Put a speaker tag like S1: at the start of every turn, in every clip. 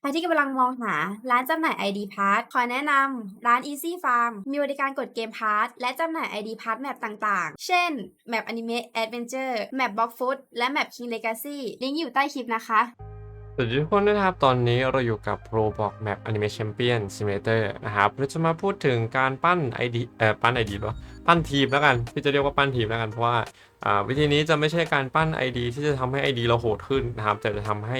S1: ใครที่กำลังมองหาร้านจำหน่าย ID Pass ขอแนะนำร้าน Easy Farm มีบริการกดเกม Pass และจำหน่าย ID Pass แมปต่างๆ เช่น แมปอนิเมะ Adventure แมป Block Food และแมป King Legacy ลิงก์อยู่ใต้คลิปนะคะ
S2: สวัสดีทุกคนนะครับ ตอนนี้เราอยู่กับ Roblox Map Anime Champion Simulator นะครับเราจะมาพูดถึงการปั้น ID เอ่อปั้น ID หรอปั้นทีมแล้วกันพี่จะเรียกว่าปั้นทีมแล้วกันเพราะว่าอ่าวิธีนี้จะไม่ใช่การปั้น ID ที่จะทำให้ ID เราโหดขึ้นนะครับแต่จะทำให้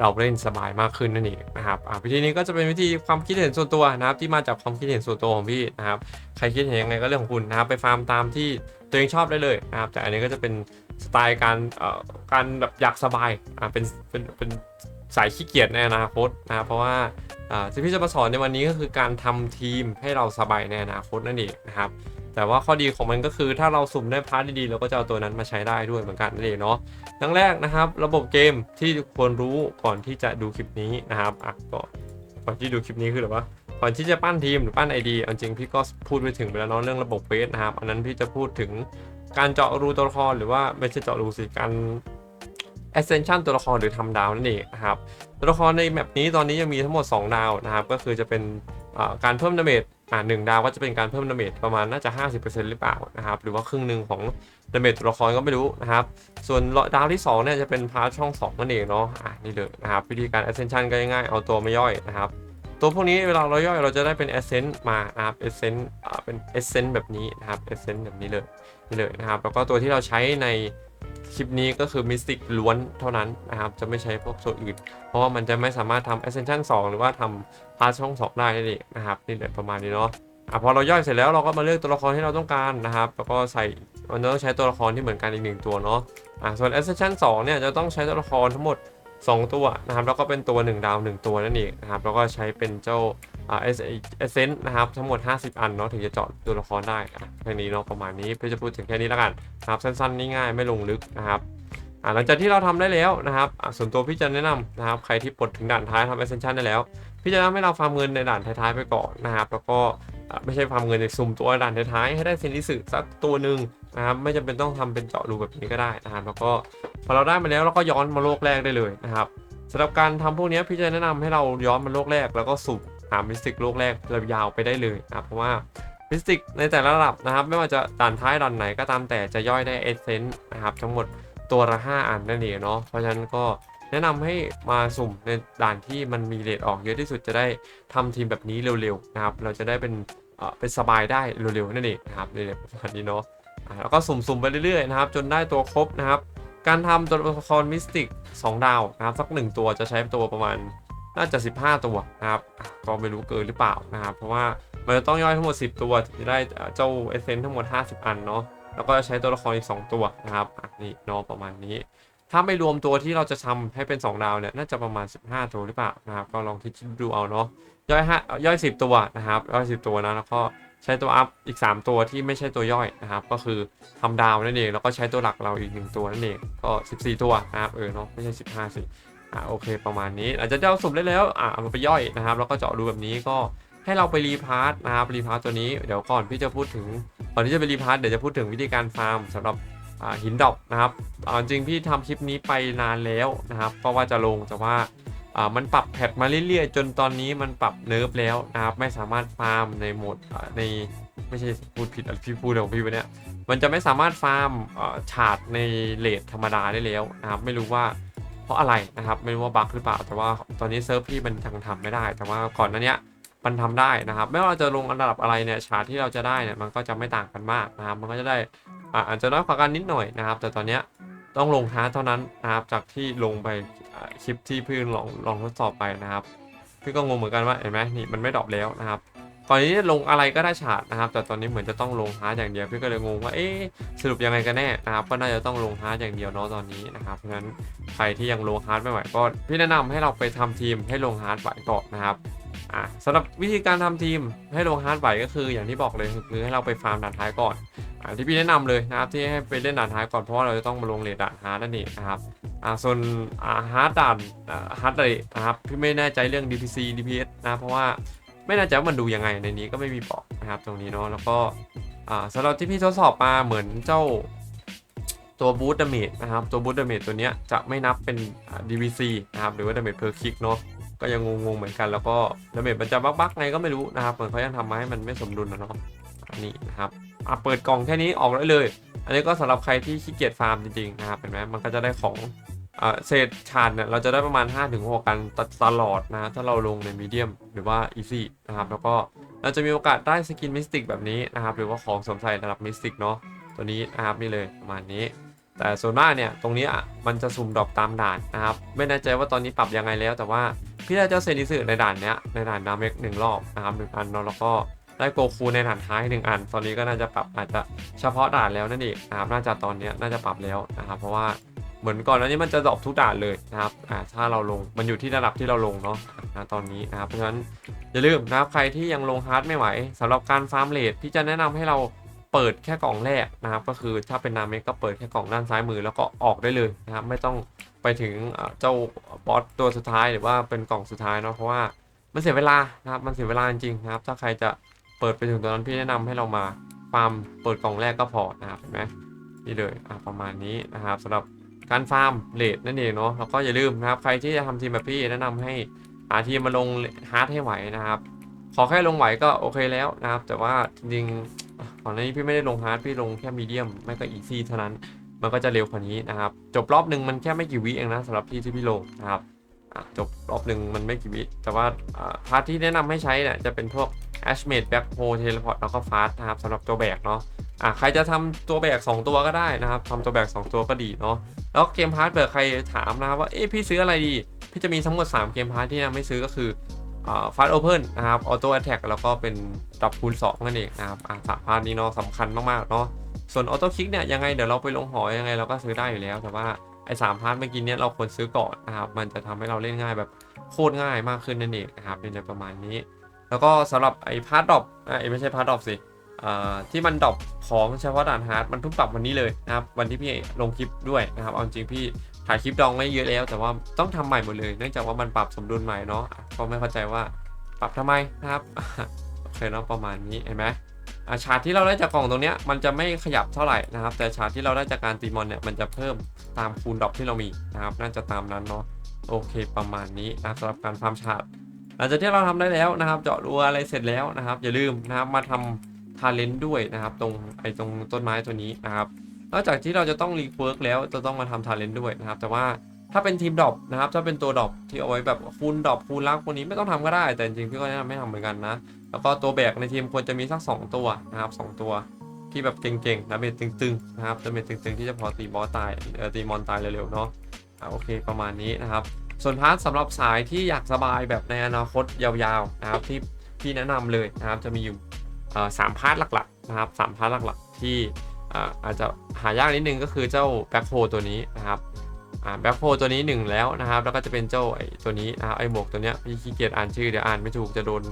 S2: เราเล่นสบายมากขึ้นนั่นเองนะครับอ่าวิธีนี้ก็จะเป็นวิธีความคิดเห็นส่วนตัวนะครับที่มาจากความคิดเห็นส่วนตัวของพี่นะครับใครคิดเห็นยังไงก็เรื่องของคุณนะครับไปฟาร์มตามที่ตัวเองชอบได้เลยนะครับแต่อันนี้ก็จะเป็นสไตล์การเอ่อการแบบอยากสบายอ่าเป็นเป็นเป็น สายขี้เกียจในอนาคตนะเพราะว่าอ่าที่พี่จะมาสอนในวันนี้ก็คือการทำทีมให้เราสบายในอนาคตนั่นเองนะครับแต่ว่าข้อดีของมันก็คือถ้าเราสุ่มได้พาร์ทดีๆเราก็จะเอาตัวนั้นมาใช้ได้ด้วยเหมือนกันนั่นเองเนาะทั้งแรกนะครับ ระบบเกมที่ควรรู้ก่อนที่จะดูคลิปนี้นะครับอะก็ก่อนที่ดูคลิปนี้คือหรือว่าก่อนที่จะปั้นทีมหรือปั้นไอดีจริงๆพี่ก็พูดไปถึงไปแล้วเนาะเรื่องระบบเฟสนะครับ อันนั้นพี่จะพูดถึงการเจาะรูตัวละครหรือว่าไม่ใช่เจาะรูสิการ ascension ตัวละครหรือทำดาวนั่นเองนะครับตัวละครในแมปนี้ตอนนี้ยังมีทั้งหมด 2 ดาวนะครับก็คือจะเป็นการเพิ่มดาเมจอ่าหนึ่งดาวก็จะเป็นการเพิ่มดาเมจประมาณน่าจะ 50%หรือเปล่านะครับหรือว่าครึ่งหนึ่งของดาเมจตัวละครก็ไม่รู้นะครับส่วนดาวที่2เนี่ยจะเป็นพาร์ทช่อง 2 นั่นเองเนาะอ่านี่เลยนะครับวิธีการ ascension ก็ง่ายๆเอาตัวมาย่อยนะครับตัวพวกนี้เวลาเราย่อยเราจะได้เป็น essence มานะครับ essence อ่าเป็น essence แบบนี้นะครับ essence แบบนี้เลยนี่เลยนะครับแล้วก็ตัวที่เราใช้ใน คลิปนี้ก็คือ Mystic ล้วนเท่านั้นนะครับ จะไม่ใช้พวกตัวอื่น เพราะว่ามันจะไม่สามารถทำ Ascension 2 หรือว่าทำพาร์ทช่อง 2 ได้นั่นเองนะครับนี่แหละประมาณนี้เนาะอะพอเราย่อยเสร็จแล้วเราก็มาเลือกตัวละครที่เราต้องการนะครับ แล้วก็ใส่มันต้องใช้ตัวละครที่เหมือนกันอีกหนึ่งตัวเนาะอะส่วน Ascension 2 เนี่ยจะต้องใช้ตัวละครทั้งหมด 2 ตัวนะครับแล้วก็เป็นตัว 1 ดาว 1 ตัวนั่นเองนะครับแล้วก็ใช้เป็นเจ้าอ่าเอเซนต์นะครับทั้งหมด 50 อันเนาะถึงจะเจาะตัวละครได้แค่นี้เนาะประมาณนี้เพื่อจะพูดถึงแค่นี้แล้วกันนะครับสั้นๆง่ายๆไม่ลงลึกนะครับอ่าหลังจากที่เราทำได้แล้วนะครับส่วนตัวพี่จะแนะนำนะครับใครที่ปลดถึงด่านท้ายทำ Ascension ได้แล้ว พี่จะแนะนำให้เราฟาร์มเงินในด่านท้ายๆไปก่อนนะครับ แล้วก็ไม่ใช่ฟาร์มเงินในสุ่มตัวด่านท้ายๆให้ได้เซนดิสึสักตัวหนึ่งนะครับไม่จำเป็นต้องทำเป็นเจาะรูแบบนี้ก็ได้นะครับแล้วก็พอเราได้มาแล้วเราก็ย้อนมาโลกแรกได้เลยนะครับสำหรับการทำพวกนี้พี่จะแนะนำให้เราย้อนมาโลกแรกแล้วก็สุ่ม หามิสติกโลกแรกเรายาวไปได้เลยนะครับเพราะว่ามิสติกในแต่ละระดับนะครับ ไม่ว่าจะด่านท้ายด่านไหนก็ตามแต่จะย่อยได้เอเซนต์นะครับ ทั้งหมดตัวละ5อันนั่นเองเนาะเพราะฉะนั้นก็แนะนำให้มาสุ่มในด่านที่มันมีเลทออกเยอะที่สุดจะได้ทำทีมแบบนี้เร็วๆนะครับ เราจะได้เป็นเป็นสบายได้เร็วๆนั่นเองนะครับนี่แหละประมาณนี้เนาะอะแล้วก็สุ่มๆไปเรื่อยๆนะครับ จนได้ตัวครบนะครับ การทำตัวละครมิสติก2ดาวนะครับสัก 1 ตัวจะใช้ตัวประมาณ น่าจะ 15 ตัวนะครับก็ไม่รู้เกินหรือเปล่านะครับ เพราะว่ามันจะต้องย่อยทั้งหมด 10 ตัวถึงจะได้เจ้าเอเซนทั้งหมด 50 อันเนาะแล้วก็ใช้ตัวละครอีก 2 ตัวนะครับนี่เนาะประมาณนี้ ถ้าไม่รวมตัวที่เราจะทำให้เป็น 2 ดาวเนี่ยน่าจะประมาณ 15 ตัวหรือเปล่านะครับ ก็ลองคิดดูเอาเนาะย่อยห้าย่อย 10 ตัวนะครับย่อย 10 ตัวนะแล้วก็ใช้ตัวอัพอีก 3 ตัวที่ไม่ใช่ตัวย่อยนะครับ ก็คือทำดาวนั่นเองแล้วก็ใช้ตัวหลักเราอีกหนึ่งตัวนั่นเองก็ 14 ตัวนะครับเออเนาะไม่ใช่ 15สิ อ่าโอเคประมาณนี้อาจจะเจ้าสุ่มได้แล้วอ่าเอาไปย่อยนะครับแล้วก็เจาะรูแบบนี้ก็ให้เราไปรีพาร์ทนะครับรีพาร์ทตัวนี้เดี๋ยวก่อนพี่จะพูดถึงก่อนที่จะไปรีพาร์ทเดี๋ยวจะพูดถึงวิธีการฟาร์มสำหรับอ่าหินดอกนะครับอาจริงพี่ทำคลิปนี้ไปนานแล้วนะครับก็ว่าจะลงแต่ว่าอ่ามันปรับแพทมาเรื่อยๆ จนตอนนี้มันปรับเนิร์ฟแล้วนะครับไม่สามารถฟาร์มในโหมดอ่าในไม่ใช่พูดผิดอะไรพี่พูดของพี่ไปเนี่ยมันจะไม่สามารถฟาร์มอ่อฉาดในเลทธรรมดาได้แล้วนะครับไม่รู้ว่า ราะอะไรนะครับไม่รู้ว่าบั๊กหรือเปล่า แต่ว่าตอนนี้เซิร์ฟพี่มันยังทำไม่ได้ แต่ว่าก่อนหน้าเนี้ยมันทำได้นะครับ ไม่ว่าเราจะลงอันดับอะไรเนี่ยฉาดที่เราจะได้เนี่ยมันก็จะไม่ต่างกันมากนะครับ มันก็จะได้อ่าอาจจะน้อยกว่ากันนิดหน่อยนะครับ แต่ตอนเนี้ยต้องลงท้าเท่านั้นนะครับ จากที่ลงไปคลิปที่พี่ลองลองทดสอบไปนะครับ พี่ก็งงเหมือนกันว่าเห็นไหมนี่มันไม่ดรอปแล้วนะครับ ก่อนนี้ลงอะไรก็ได้ฉาดนะครับ แต่ตอนนี้เหมือนจะต้องลงฮาร์ดอย่างเดียวพี่ก็เลยงงว่าเอ๊ะสรุปยังไงกันแน่นะครับก็น่าจะต้องลงฮาร์ดอย่างเดียวเนาะตอนนี้นะครับเพราะฉะนั้นใครที่ยังลงฮาร์ดไม่ไหวก็พี่แนะนำให้เราไปทำทีมให้ลงฮาร์ดไหวก่อนนะครับอะสำหรับวิธีการทำทีมให้ลงฮาร์ดไหวก็คืออย่างที่บอกเลยคือให้เราไปฟาร์มด่านท้ายก่อนอ่าที่พี่แนะนำเลยนะครับที่ให้ไปเล่นด่านท้ายก่อนเพราะว่าเราจะต้องมาลงเลทด่านฮาร์ดนั่นเองนะครับอ่าส่วนอ่าฮาร์ดด่านอ่าฮาร์ดเลยนะครับพี่ไม่แน่ใจเรื่อง DPC DPS นะเพราะว่า ไม่แน่ใจว่ามันดูยังไงในนี้ก็ไม่มีบอกนะครับตรงนี้เนาะแล้วก็สำหรับที่พี่ทดสอบมาเหมือนเจ้าตัวบูตเดเมจนะครับตัวบูตเดเมจตัวเนี้ยจะไม่นับเป็น DPC นะครับหรือว่าเดเมจเพอร์คิกเนาะก็ยังงงๆเหมือนกันแล้วก็เดเมจมันจะบักๆไงก็ไม่รู้นะครับเหมือนเขายังทำมาให้มันไม่สมดุลนะเนาะอันนี้นะครับอะเปิดกล่องแค่นี้ออกได้เลย อันนี้ก็สำหรับใครที่ขี้เกียจฟาร์มจริงๆนะครับเห็นไหมมันก็จะได้ของ เศษชาดเนี่ยเราจะได้ประมาณ 5-6กันตตลอดนะ ถ้าเราลงในมีเดียมหรือว่าอีซี่นะครับ แล้วก็เราจะมีโอกาสได้สกินมิสติกแบบนี้นะครับ หรือว่าของสวมใส่ระดับมิสติกเนาะตัวนี้นะครับนี่เลยประมาณนี้ แต่ส่วนมาเนี่ยตรงนี้อะมันจะสุ่มดรอปตามด่านนะครับ ไม่แน่ใจว่าตอนนี้ปรับยังไงแล้วแต่ว่าพี่ได้เจ้าเซนิสึในด่านเนี้ยในด่านดาเมกหนึ่งรอบนะครับหนึ่งอันเนาะแล้วก็ได้โกคูในด่านท้ายหนึ่งอัน ตอนนี้ก็น่าจะปรับอาจจะเฉพาะด่านแล้วนั่นเองนะครับน่าจะตอนนี้น่าจะปรับแล้วนะครับเพราะว่า เหมือนก่อนหน้านี้มันจะดรอปทุกด่านเลยนะครับอ่าถ้าเราลงมันอยู่ที่ระดับที่เราลงเนาะนะตอนนี้นะครับเพราะฉะนั้นอย่าลืมนะครับใครที่ยังลงฮาร์ดไม่ไหวสำหรับการฟาร์มเลทพี่จะแนะนำให้เราเปิดแค่กล่องแรกนะครับ ก็คือถ้าเป็นนาเมกก็เปิดแค่กล่องด้านซ้ายมือแล้วก็ออกได้เลยนะครับไม่ต้องไปถึงเจ้าบอสตัวสุดท้ายหรือว่าเป็นกล่องสุดท้ายเนาะเพราะว่ามันเสียเวลานะครับมันเสียเวลาจริงนะครับ ถ้าใครจะเปิดไปถึงตัวนั้นพี่แนะนำให้เรามาฟาร์มเปิดกล่องแรกก็พอนะครับเห็นไหมนี่เลยประมาณนี้นะครับสำหรับ การฟาร์มเลทนั่นเองเนาะแล้วก็อย่าลืมนะครับ ใครที่จะทำทีมแบบพี่แนะนำให้หาทีมมาลงฮาร์ดให้ไหวนะครับ ขอแค่ลงไหวก็โอเคแล้วนะครับ แต่ว่าจริงๆก่อนหน้านี้พี่ไม่ได้ลงฮาร์ดพี่ลงแค่มีเดียมไม่ก็อีซี่เท่านั้น มันก็จะเร็วกว่านี้นะครับ จบรอบหนึ่งมันแค่ไม่กี่วิเองนะสำหรับพี่ที่พี่ลงนะครับจบรอบหนึ่งมันไม่กี่วิแต่ว่าอ่าพาร์ทที่แนะนำให้ใช้เนี่ยจะเป็นพวก a s h m a d e Back Ho Teleport แล้วก็ Fast นะครับสำหรับตัวแบกเนาะ อะใครจะทำตัวแบก 2 ตัวก็ได้นะครับทำตัวแบก 2 ตัวก็ดีเนาะแล้วเกมพาร์ทเผื่อใครถามนะครับว่าเอ๊ะพี่ซื้ออะไรดี พี่จะมีทั้งหมด 3 เกมพาร์ทที่ยังไม่ซื้อก็คือฟาสโอเพนนะครับออโต้แอ t แทกแล้วก็เป็นดับคูณ2นั่นเองนะครับอะสามพาร์ทนี้เนาะสำคัญมากๆเนาะส่วนออโต้คลิกเนี่ยยังไงเดี๋ยวเราไปลงหอยังไงเราก็ซื้อได้อยู่แล้วแต่ว่าไอ้สามพาร์ทเมื่อกี้เนี่ยเราควรซื้อก่อนนะครับมันจะทำให้เราเล่นง่ายแบบโคตรง่ายมากขึ้นนั่นเองนะครับเป็นในประมาณนี้ แล้วก็สำหรับไอ้พาร์ทดรอปอะไอ้ไม่ใช่พาร์ทดรอปสิ ที่มันดรอปของเฉพาะด่านฮาร์ดมันเพิ่งปรับวันนี้เลยนะครับวันที่พี่ลงคลิปด้วยนะครับเอาจริงพี่ถ่ายคลิปดองไว้เยอะแล้ว แต่ว่าต้องทำใหม่หมดเลยเนื่องจากว่ามันปรับสมดุลใหม่เนาะก็ไม่เข้าใจว่าปรับทำไมนะครับโอเคเนาะประมาณนี้เห็นไหมอะชาร์ที่เราได้จากกล่องตรงเนี้ยมันจะไม่ขยับเท่าไหร่นะครับ แต่ชาร์ที่เราได้จากการตีมอนเนี่ยมันจะเพิ่มตามคูณดรอปที่เรามีนะครับ น่าจะตามนั้นเนาะโอเคประมาณนี้นะสำหรับการฟาร์มชาร์หลังจากที่เราทำได้แล้วนะครับ เจาะรัวอะไรเสร็จแล้วนะครับ อย่าลืมนะครับมาทำ ทาเลนต์ด้วยนะครับ ตรงไอ้ตรงต้นไม้ตัวนี้นะครับนอกจากที่เราจะต้องรีเวิร์กแล้วจะต้องมาทำทาเลนต์ด้วยนะครับ แต่ว่าถ้าเป็นทีมดรอปนะครับถ้าเป็นตัวดรอปที่เอาไว้แบบคูณดรอปคูณลักพวกนี้ไม่ต้องทำก็ได้ แต่จริงๆพี่ก็แนะนำไม่ทำเหมือนกันนะ แล้วก็ตัวแบกในทีมควรจะมีสัก 2 ตัวนะครับสองตัวที่แบบเก่งๆนะเบตตึงๆนะครับจะเป็นตึงๆที่จะพอตีบอสตายเออตีมอนตายเร็วๆเนาะโอเคประมาณนี้นะครับ ส่วนพาร์ทสำหรับสายที่อยากสบายแบบในอนาคตยาวๆนะครับที่พี่แนะนำเลยนะครับจะมีอยู่ สามพาร์ทหลักๆนะครับสามพาร์ทหลักๆ ที่อาจจะหายากนิดนึงก็คือเจ้าแบ็คโฮตัวนี้นะครับแบ็คโฮตัวนี้หนึ่งแล้วนะครับ แล้วก็จะเป็นเจ้าไอ้ตัวนี้นะครับไอ้หมวกตัวเนี้ยพี่ขี้เกียจอ่านชื่อเดี๋ยวอ่านไม่ถูกจะโดน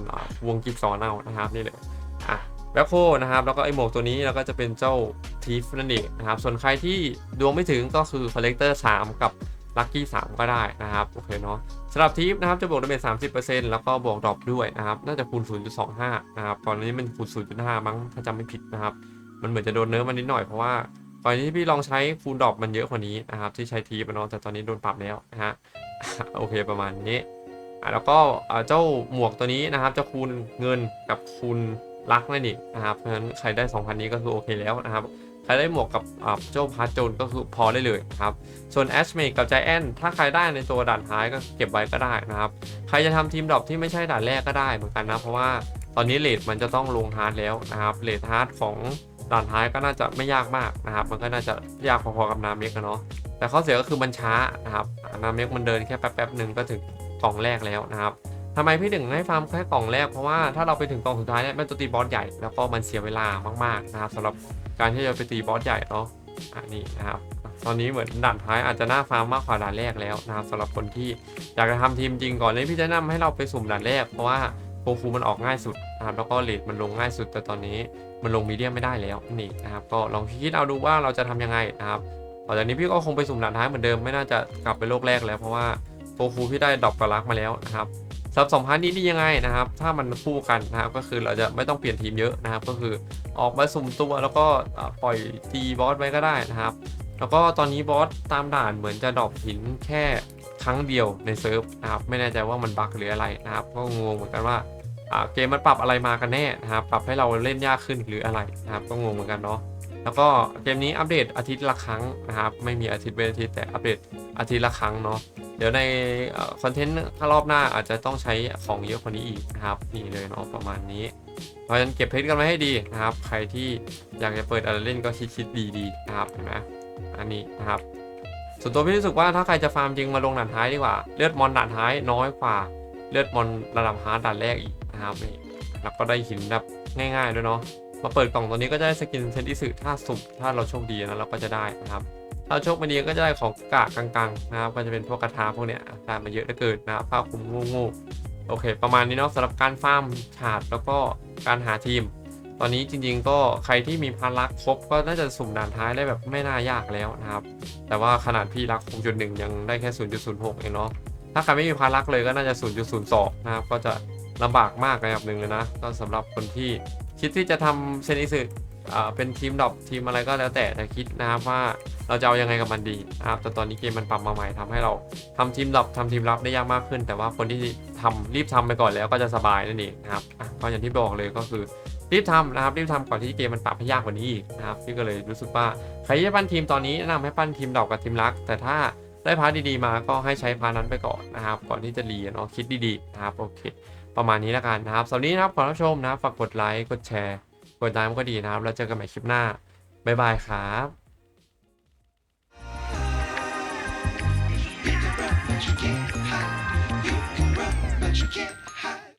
S2: วงกิฟสอนเอานะครับนี่เลยอะแบ็คโฮนะครับแล้วก็ไอ้หมวกตัวนี้แล้วก็จะเป็นเจ้าทีฟนั่นเองนะครับส่วนใครที่ดวงไม่ถึงก็คือคอลเลกเตอร์3กับ ลัคกี้3ก็ได้นะครับโอเคเนาะสำหรับทีฟนะครับจะบวกดาเมจ30%แล้วก็บวกดรอปด้วยนะครับน่าจะคูณ0.25นะครับตอนนี้มันคูณ0.5มั้งถ้าจำไม่ผิดนะครับ มันเหมือนจะโดนเนื้อมันนิดหน่อยเพราะว่าตอนที่พี่ลองใช้ฟูลดรอปมันเยอะกว่านี้นะครับที่ใช้ทีปเนาะแต่ตอนนี้โดนปรับแล้วนะฮะโอเคประมาณนี้อะแล้วก็เจ้าหมวกตัวนี้นะครับจะคูณเงินกับคูณรักนั่นเองนะครับเพราะฉะนั้นใครได้ 2,000 นี้ก็คือโอเคแล้วนะครับ ครได้หมวกกับอ่าเจ้พาร์โจนก็คือพอได้เลยนะครับ ส่วนแอชเมกกับใจแอนถ้าใครได้ในตัวด่านท้ายก็เก็บไว้ก็ได้นะครับ ใครจะทำทีมดรอปที่ไม่ใช่ด่านแรกก็ได้เหมือนกันนะ เพราะว่าตอนนี้เลทมันจะต้องลงฮาร์ดแล้วนะครับเลทฮาร์ดของด่านท้ายก็น่าจะไม่ยากมากนะครับ มันก็น่าจะยากพอๆกับนาเมกอะเนาะแต่ข้อเสียก็คือมันช้านะครับนาเมกมันเดินแค่แป๊บๆหนึ่งก็ถึงกล่องแรกแล้วนะครับทำไมพี่ถึงให้ฟาร์มแค่กล่องแรกเพราะว่าถ้าเราไปถึงกล่องสุดท้ายเนี่ยมันจะตีบอสใหญ่แล้วก็มันเสียเวลามากๆนะครับสำหรับ การที่จะไปตีบอสใหญ่เนาะอันนี้นะครับตอนนี้เหมือนด่านท้ายอาจจะน่าฟาร์มมากกว่าด่านแรกแล้วนะครับสำหรับคนที่อยากจะทำทีมจริงก่อนเลยพี่จะนะนำให้เราไปสุ่มด่านแรกเพราะว่าโปรฟูมันออกง่ายสุดนะครับแล้วก็เลทมันลงง่ายสุด แต่ตอนนี้มันลงมีเดียมไม่ได้แล้วนี่นะครับก็ลองคิดเอาดูว่าเราจะทํำยังไงนะครับต่อจากนี้พี่ก็คงไปสุ่มด่านท้ายเหมือนเดิมไม่น่าจะกลับไปโลกแรกแล้วเพราะว่าโปรฟูพี่ได้ดรอปกระลักมาแล้วนะครับ สำหรับสองพาร์ทนี้ดียังไงนะครับ ถ้ามันคู่กันนะครับก็คือเราจะไม่ต้องเปลี่ยนทีมเยอะนะครับ ก็คือออกมาสุ่มตัวแล้วก็ปล่อยตีบอสไว้ก็ได้นะครับ แล้วก็ตอนนี้บอสตามด่านเหมือนจะดรอปหินแค่ครั้งเดียวในเซิร์ฟนะครับไม่แน่ใจว่ามันบั๊กหรืออะไรนะครับ ก็งงเหมือนกันว่าอ่าเกมมันปรับอะไรมากันแน่นะครับ ปรับให้เราเล่นยากขึ้นหรืออะไรนะครับ ก็งงเหมือนกันเนาะแล้วก็เกมนี้อัปเดตอาทิตย์ละครั้งนะครับ ไม่มีอาทิตย์เว้นอาทิตย์แต่อัปเดตอาทิตย์ละครั้งเนาะ เดี๋ยวในคอนเทนต์ถ้ารอบหน้าอาจจะต้องใช้ของเยอะกว่านี้อีกนะครับ นี่เลยเนาะประมาณนี้ เพราะฉะนั้นเก็บเพชรกันไว้ให้ดีนะครับ ใครที่อยากจะเปิดอะไรเล่นก็คิดคิดดีๆนะครับเห็นไหมอันนี้นะครับส่วนตัวพี่รู้สึกว่าถ้าใครจะฟาร์มจริงมาลงด่านท้ายดีกว่า เลือดมอนด่านท้ายน้อยกว่า เลือดมอนระดับฮาร์ดด่านแรกอีกนะครับนี่แล้วก็ได้หินแบบง่ายๆด้วยเนาะมาเปิดกล่องตัวนี้ก็จะได้สกินเซนติสึถ้าสุ่มถ้าเราโชคดีนะเราก็จะได้นะครับ ถ้าโชคไม่ดีก็จะได้ของกากกลางๆนะครับก็จะเป็นพวกกระทาพวกเนี้ยได้มาเยอะเหลือเกินนะครับผ้าคุมงูๆโอเค ประมาณนี้เนาะสำหรับการฟาร์มฉาดแล้วก็การหาทีม ตอนนี้จริงๆก็ใครที่มีพลักครบก็น่าจะสุ่มด่านท้ายได้แบบไม่น่ายากแล้วนะครับ แต่ว่าขนาดพี่รัก6.1ยังได้แค่ 0.06 เองเนาะถ้าใครไม่มีพารักเลยก็น่าจะ 0.02 นะครับก็จะลำบากมากระดับหนึ่งเลยนะก็สำหรับคนที่คิดที่จะทำเซนิสึ เป็นทีมดรอปทีมอะไรก็แล้วแต่แต่คิดนะครับว่าเราจะเอายังไงกับมันดีนะครับแต่ตอนนี้เกมมันปรับมาใหม่ทำให้เราทำทีมดรอปทำทีมรับได้ยากมากขึ้น แต่ว่าคนที่ทำรีบทำไปก่อนแล้วก็จะสบายนั่นเองนะครับอะก็อย่างที่บอกเลยก็คือรีบทำนะครับรีบทำก่อนที่เกมมันปรับให้ยากกว่านี้อีกนะครับพี่ก็เลยรู้สึกว่าใครจะปั้นทีมตอนนี้แนะนำให้ปั้นทีมดอกกับทีมรัก แต่ถ้าได้พาร์ทดีๆมาก็ให้ใช้พาร์ทนั้นไปก่อนนะครับ ก่อนที่จะรีเนาะคิดดีๆนะครับโอเค ประมาณนี้แล้วกันนะครับสำหรับนี้นะครับขอรับชมนะฝากกดไลค์กดแชร์ กดไลค์ก็ดีนะครับ แล้วเจอกันใหม่คลิปหน้า บ๊ายบายครับ